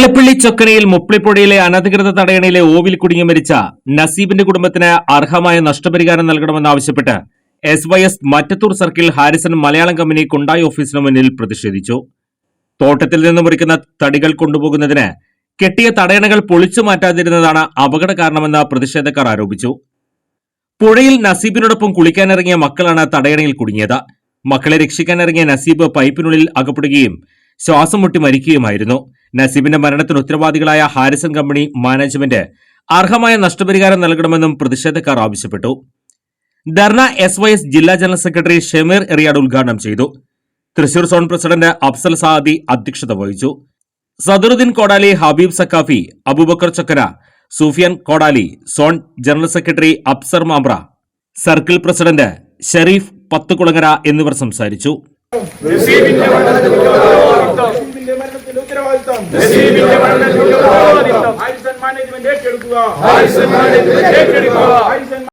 പാലപ്പള്ളി ചൊക്കനയിൽ മുപ്ലിപ്പുഴയിലെ അനധികൃത തടയണയിലെ ഓവിൽ കുടുങ്ങി മരിച്ച നസീബിന്റെ കുടുംബത്തിന് അർഹമായ നഷ്ടപരിഹാരം നൽകണമെന്നാവശ്യപ്പെട്ട് S Y S Mattathur circle Harrison Malayalam company Kundai ഓഫീസിന് മുന്നിൽ പ്രതിഷേധിച്ചു. തോട്ടത്തിൽ നിന്ന് മുറിക്കുന്ന തടികൾ കൊണ്ടുപോകുന്നതിന് കെട്ടിയ തടയണകൾ പൊളിച്ചു മാറ്റാതിരുന്നതാണ് അപകട കാരണമെന്ന് പ്രതിഷേധക്കാർ ആരോപിച്ചു. പുഴയിൽ നസീബിനോടൊപ്പം കുളിക്കാനിറങ്ങിയ മക്കളാണ് തടയണയിൽ കുടുങ്ങിയത്. മക്കളെ രക്ഷിക്കാനിറങ്ങിയ നസീബ് പൈപ്പിനുള്ളിൽ അകപ്പെടുകയും ശ്വാസം മുട്ടി മരിക്കുകയുമായിരുന്നു. നസീബിന്റെ മരണത്തിന് ഉത്തരവാദികളായ ഹാരിസൺ കമ്പനി മാനേജ്മെന്റ് അർഹമായ നഷ്ടപരിഹാരം നൽകണമെന്നും പ്രതിഷേധക്കാർ ആവശ്യപ്പെട്ടു. ധർണ എസ് വൈ എസ് ജില്ലാ ജനറൽ സെക്രട്ടറി ഷമീർ എറിയാട് ഉദ്ഘാടനം ചെയ്തു. തൃശൂർ സോൺ പ്രസിഡന്റ് അഫ്സൽ സാദി അധ്യക്ഷത വഹിച്ചു. സദറുദ്ദീൻ കോടാലി Habib Saqafi Abubakar Chakkara Sufiyan Kodali zone general secretary Afsar Mambra circle president Sharif Pathukulangara എന്നിവർ സംസാരിച്ചു നസീബിന്റെ മരണത്തിന്റെ ഉത്തരവാദിത്തം ഹാരിസൺ മാനേജ്മെന്റ് ഏറ്റെടുക്കുക ഹാരിസൺ മാനേജ്മെന്റ് ഏറ്റെടുക്കുക.